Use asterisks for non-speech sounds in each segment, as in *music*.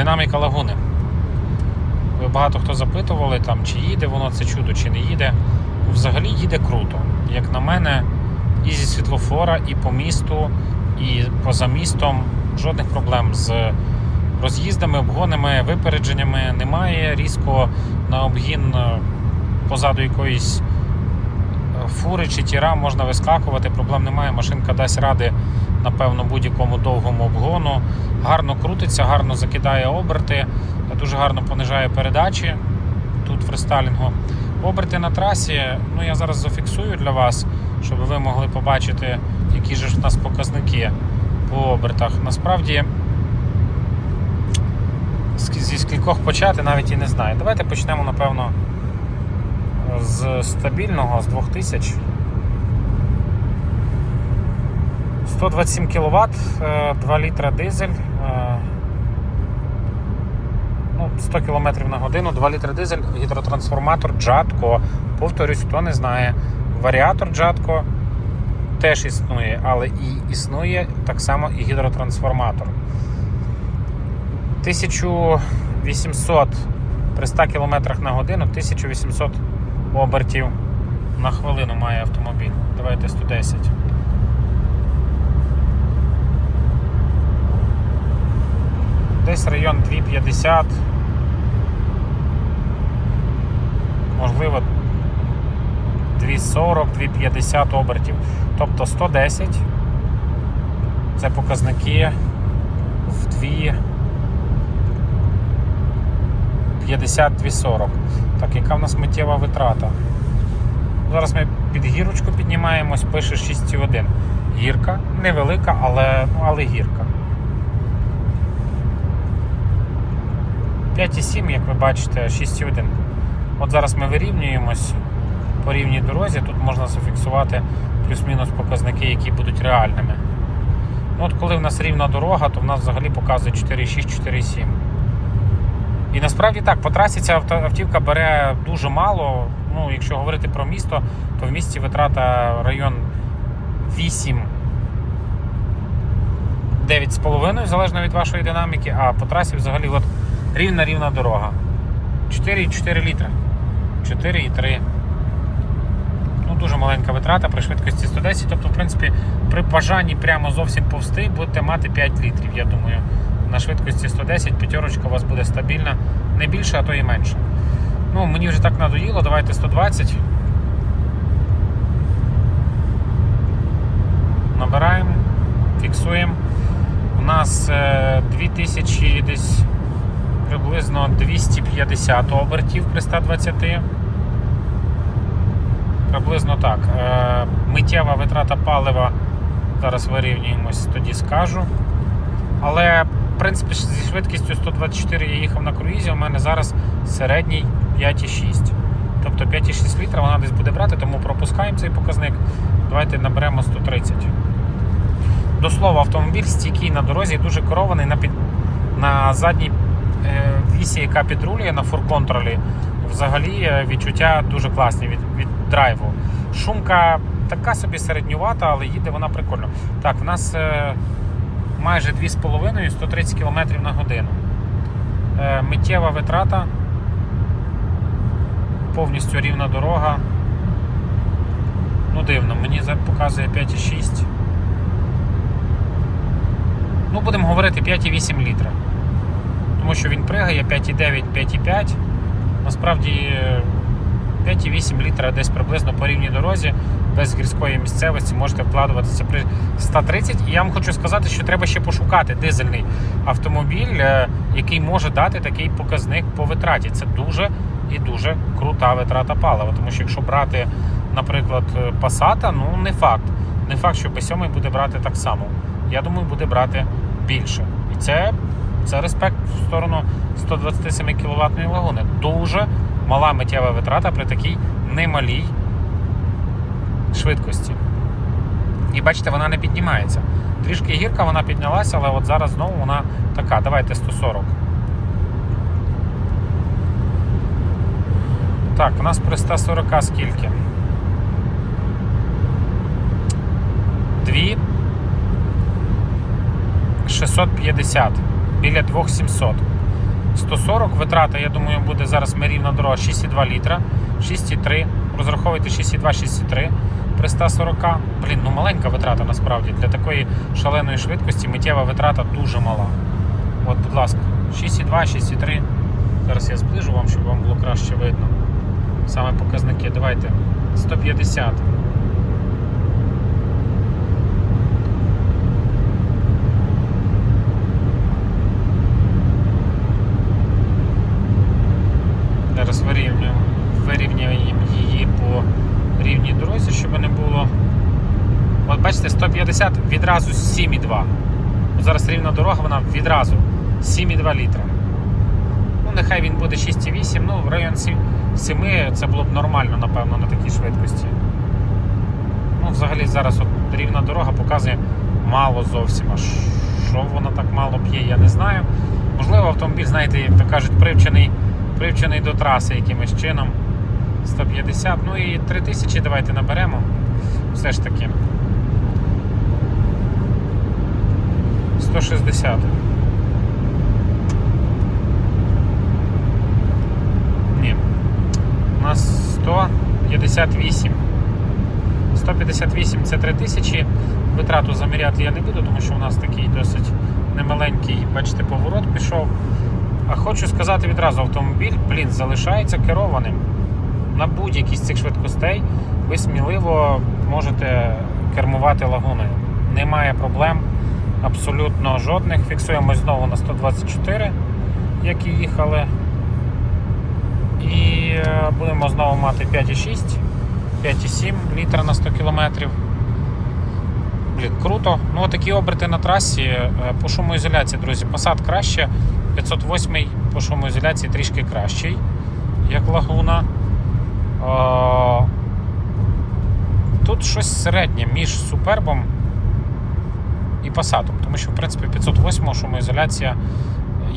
Динаміка лагуни. Ви багато хто запитували, там, чи їде воно це чудо, чи не їде. Взагалі їде круто. Як на мене, і зі світлофора, і по місту, і поза містом жодних проблем з роз'їздами, обгонами, випередженнями немає. Різко на обгін е, позаду якоїсь фури чи тіра можна вискакувати, проблем немає. Машинка дасть ради, напевно, будь-якому довгому обгону. Гарно крутиться, гарно закидає оберти, дуже гарно понижає передачі тут в рестайлінгу. Оберти на трасі, ну я зараз зафіксую для вас, щоб ви могли побачити, які ж у нас показники по обертах. Насправді, зі скількох почати навіть і не знаю. Давайте почнемо, напевно, з стабільного, з 2000. 127 кВт, 2 літра дизель. е, Ну, 100 км на годину, 2 літра дизель, гідротрансформатор Джатко. Повторюсь, хто не знає. Варіатор Джатко теж існує, але і існує так само і гідротрансформатор. 1800 при 100 км на годину, 1800 обертів на хвилину має автомобіль. Давайте 110. Десь район 250. Можливо, 240, 250 обертів. Тобто 110. Це показники в 2. 50-240. Так, яка в нас миттєва витрата? Зараз ми під гірочку піднімаємось, пише 6,1. Гірка невелика, але, ну, але гірка. 5,7, як ви бачите, 6,1. От зараз ми вирівнюємось по рівній дорозі. Тут можна зафіксувати плюс-мінус показники, які будуть реальними. Ну, от коли в нас рівна дорога, то в нас взагалі показує 4,6, 4,7. І насправді так, по трасі ця автівка бере дуже мало. Ну, якщо говорити про місто, то в місті витрата район 8 9,5, залежно від вашої динаміки, а по трасі взагалі от рівна-рівна дорога. 4,4 літра. 4,3. Ну, дуже маленька витрата при швидкості 110. Тобто, в принципі, при бажанні прямо зовсім повсти будете мати 5 літрів, я думаю. На швидкості 110 п'ятерочка у вас буде стабільна, не більше, а то і менше. Ну, мені вже так надоїло, давайте 120. Набираємо, фіксуємо. У нас е, 2000 десь приблизно 250 обертів при 120. Приблизно так. Е, Миттєва витрата палива. Зараз вирівнюємось, тоді скажу. Але, принципі, зі швидкістю 124 я їхав на круїзі, у мене зараз середній 5,6. Тобто 5,6 літра вона десь буде брати, тому пропускаємо цей показник. Давайте наберемо 130. До слова, автомобіль стійкий на дорозі, дуже керований на, під... на задній е, вісі, яка підрулює на фурконтролі. Взагалі е, відчуття дуже класні від, від драйву. Шумка така собі середнювата, але їде вона прикольно. Так, в нас е, майже 2,5 130 км на годину. Е, миттєва витрата, повністю рівна дорога. Ну, дивно, мені показує 5,6. Ну, будемо говорити 5,8 літра. Тому що він пригає 5,9, 5,5. Насправді е, 5,8 літра десь приблизно по рівній дорозі без гірської місцевості можете вкладуватися при 130. І я вам хочу сказати, що треба ще пошукати дизельний автомобіль, е, який може дати такий показник по витраті. Це дуже і дуже крута витрата палива. Тому що якщо брати, наприклад, е, Passat, ну не факт. Не факт, що B7 буде брати так само. Я думаю, буде брати більше. І це, це респект в сторону 127 кВт лагуни. Дуже мала миттєва витрата при такій немалій швидкості. І бачите, вона не піднімається. Трішки гірка вона піднялася, але от зараз знову вона така. Давайте 140. Так, у нас при 140 скільки? Дві 650 біля 2700. 140 витрата, я думаю, буде зараз ми рівна дорога 6,2 літра, 6,3. Розраховуйте 6,2, 6,3 при 140. Блін, ну маленька витрата насправді. Для такої шаленої швидкості миттєва витрата дуже мала. От, будь ласка, 6,2, 6,3. Зараз я зближу вам, щоб вам було краще видно. Саме показники. Давайте 150. Зараз вирівнюємо, вирівнюємо її по рівній дорозі, щоб не було. От бачите, 150 відразу 7,2. От Зараз рівна дорога, вона відразу 7,2 літра. Ну, нехай він буде 6,8, ну, в район 7 7 це було б нормально, напевно, на такій швидкості. Ну, взагалі зараз от рівна дорога показує мало зовсім. А що воно так мало п'є, я не знаю. Можливо, автомобіль, знаєте, як то кажуть, привчений, привчений до траси якимось чином. 150, ну і 3000 давайте наберемо. Все ж таки. 160. Ні. У нас 158. 158 це 3000. Витрату заміряти я не буду, тому що у нас такий досить немаленький, бачите, поворот пішов. А хочу сказати відразу, автомобіль, блін, залишається керованим. На будь-якій з цих швидкостей ви сміливо можете кермувати лагуною. Немає проблем абсолютно жодних. Фіксуємо знову на 124, як і їхали. І е, будемо знову мати 5,6, 5,7 літра на 100 кілометрів. Блін, круто. Ну, такі оберти на трасі. Е, По шумоізоляції, друзі, посад краще. 508 по шумоізоляції трішки кращий, як лагуна. Е, Тут щось середнє між супербом і пасатом, тому що, в принципі, 508 шумоізоляція,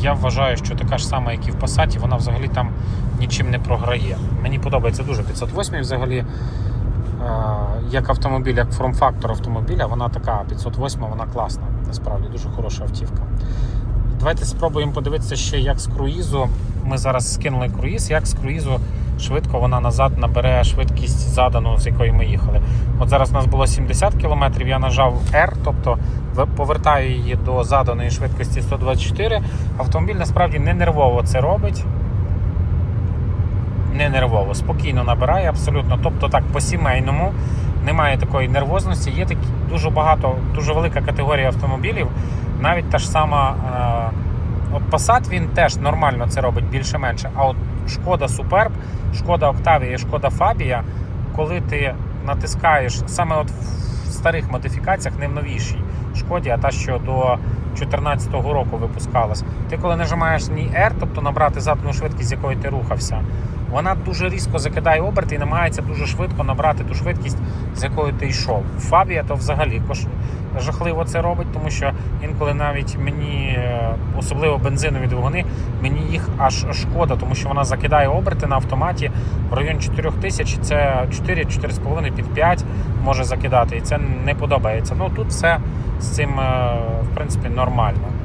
я вважаю, що така ж сама, як і в пасаті, вона взагалі там нічим не програє. Мені подобається дуже 508 взагалі. Е, Як автомобіль, як форм-фактор автомобіля, вона така 508, вона класна, насправді дуже хороша автівка. Давайте спробуємо подивитися ще, як з круїзу. Ми зараз скинули круїз, як з круїзу швидко вона назад набере швидкість задану, з якої ми їхали. От зараз у нас було 70 км, я нажав R, тобто повертаю її до заданої швидкості 124. Автомобіль насправді не нервово це робить. Не нервово, спокійно набирає абсолютно. Тобто так по-сімейному немає такої нервозності. Є такі дуже багато, дуже велика категорія автомобілів. Навіть та ж сама е, от Passat він теж нормально це робить більше-менше. А от Шкода Superb, Шкода Octavia і Шкода Fabia, коли ти натискаєш саме от старих модифікаціях, не в новішій шкоді, а та, що до 2014 року випускалась. Ти коли нажимаєш ні R, тобто набрати задну швидкість, з якою ти рухався, вона дуже різко закидає оберти і намагається дуже швидко набрати ту швидкість, з якою ти йшов. Фабія то взагалі жахливо це робить, тому що інколи навіть мені, е, особливо бензинові двигуни, мені їх аж шкода, тому що вона закидає оберти на автоматі в районі 4 тисяч, це 4, 4,5 під 5 може закидати, і це не подобається. Ну тут все з цим, е, в принципі, нормально.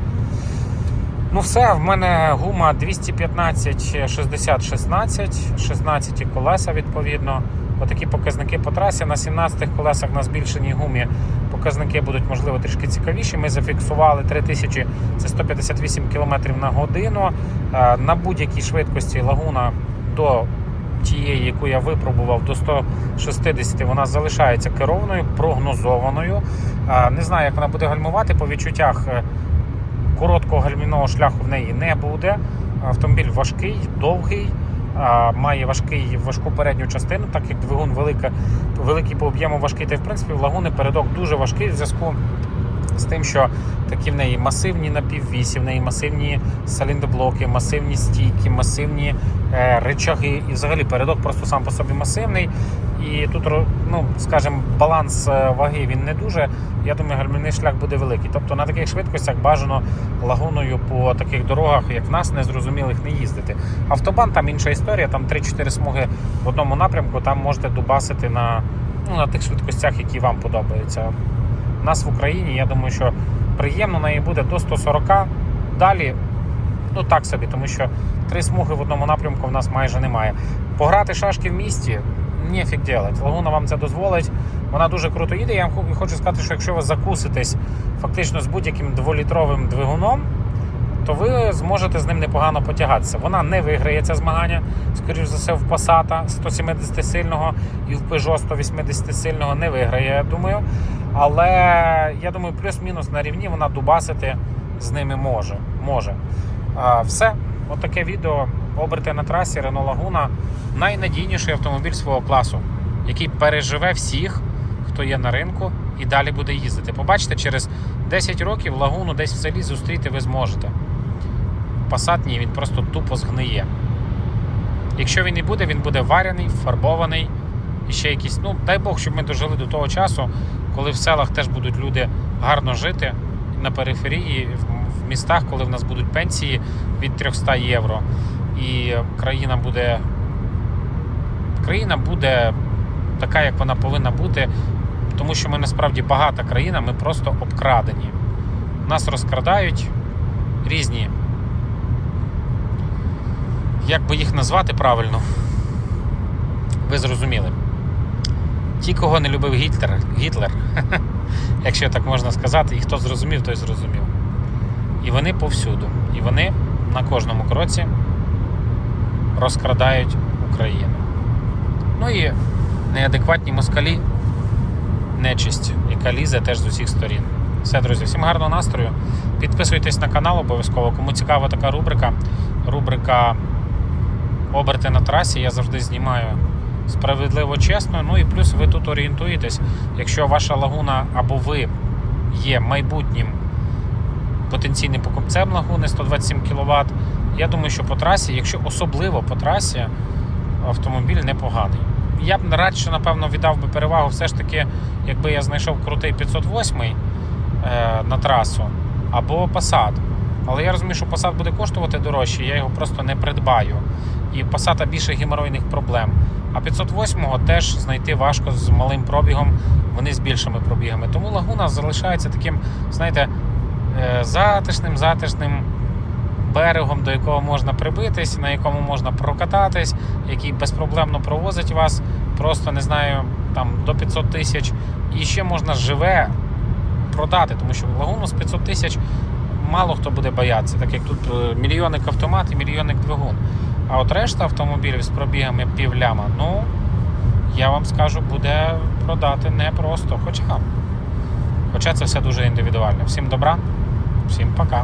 Ну, все, в мене гума 215 60 16, 16 колеса відповідно. Отакі показники по трасі. На 17 колесах на збільшеній гумі показники будуть, можливо, трішки цікавіші. Ми зафіксували 3000, це 158 км на годину. Е, На будь-якій швидкості лагуна до тієї, яку я випробував, до 160 вона залишається керованою, прогнозованою. Е, Не знаю, як вона буде гальмувати по відчуттях. Короткого гальмівного шляху в неї не буде. Автомобіль важкий, довгий, має важкий, важку передню частину, так як двигун велика, великий по об'єму важкий, та й в принципі в лагуни передок дуже важкий в зв'язку з тим, що такі в неї масивні напіввісі, в неї масивні саліндоблоки, масивні стійки, масивні е, речаги. І взагалі передок просто сам по собі масивний. І тут, ну, скажімо, баланс е, ваги він не дуже. Я думаю, гальмівний шлях буде великий. Тобто на таких швидкостях бажано лагуною по таких дорогах, як в нас, незрозумілих, не їздити. Автобан там інша історія, там 3-4 смуги в одному напрямку, там можете дубасити на, ну, на тих швидкостях, які вам подобаються. У нас в Україні, я думаю, що приємно неї буде до 140. Далі ну так собі, тому що три смуги в одному напрямку в нас майже немає. Пограти шашки в місті нефіг делать. Лагуна вам це дозволить. Вона дуже круто їде. Я вам хочу сказати, що якщо ви закуситесь фактично з будь-яким дволітровим двигуном, то ви зможете з ним непогано потягатися. Вона не виграє це змагання, скоріш за все, в Passat 170 сильного і в Peugeot 180 сильного не виграє, я думаю. Але я думаю, плюс-мінус на рівні вона дубасити з ними може. може. А, все, отаке відео. Оберти на трасі Renault Laguna найнадійніший автомобіль свого класу, який переживе всіх, хто є на ринку, і далі буде їздити. Побачите, через 10 років лагуну десь в селі зустріти ви зможете. Passat ні, він просто тупо згниє. Якщо він і буде, він буде варений, фарбований і ще якісь. Ну, дай Бог, щоб ми дожили до того часу, коли в селах теж будуть люди гарно жити на периферії, в містах, коли в нас будуть пенсії від 300 євро. І країна буде. Країна буде така, як вона повинна бути, тому що ми насправді багата країна, ми просто обкрадені. Нас розкрадають різні. Як би їх назвати правильно? Ви зрозуміли. Ті, кого не любив Гітлер, Гітлер, *laughs* якщо так можна сказати, і хто зрозумів, той зрозумів. І вони повсюду. І вони на кожному кроці розкрадають Україну. Ну і неадекватні москалі, нечисть, яка лізе теж з усіх сторін. Все, друзі, всім гарного настрою. Підписуйтесь на канал обов'язково. Кому цікава така рубрика, рубрика Оберти на трасі. Я завжди знімаю справедливо чесно. Ну і плюс ви тут орієнтуєтесь, якщо ваша лагуна або ви є майбутнім потенційним покупцем лагуни 127 кВт. Я думаю, що по трасі, якщо особливо по трасі, автомобіль непоганий. Я б радше, напевно, віддав би перевагу все ж таки, якби я знайшов крутий 508 е, на трасу або Passat. Але я розумію, що Passat буде коштувати дорожче, я його просто не придбаю. І Passat більше геморойних проблем. А 508-го теж знайти важко з малим пробігом, вони з більшими пробігами. Тому лагуна залишається таким, знаєте, е, затишним, затишним берегом, до якого можна прибитись, на якому можна прокататись, який безпроблемно провозить вас, просто не знаю, там до 500 тисяч. І ще можна живе продати, тому що лагуну з 500 тисяч мало хто буде боятися, так як тут е, мільйонник автомат і мільйонник двигун. А от решта автомобілів з пробігами півляма, ну я вам скажу, буде продати непросто. Хоча, хоча це все дуже індивідуально. Всім добра, всім пока.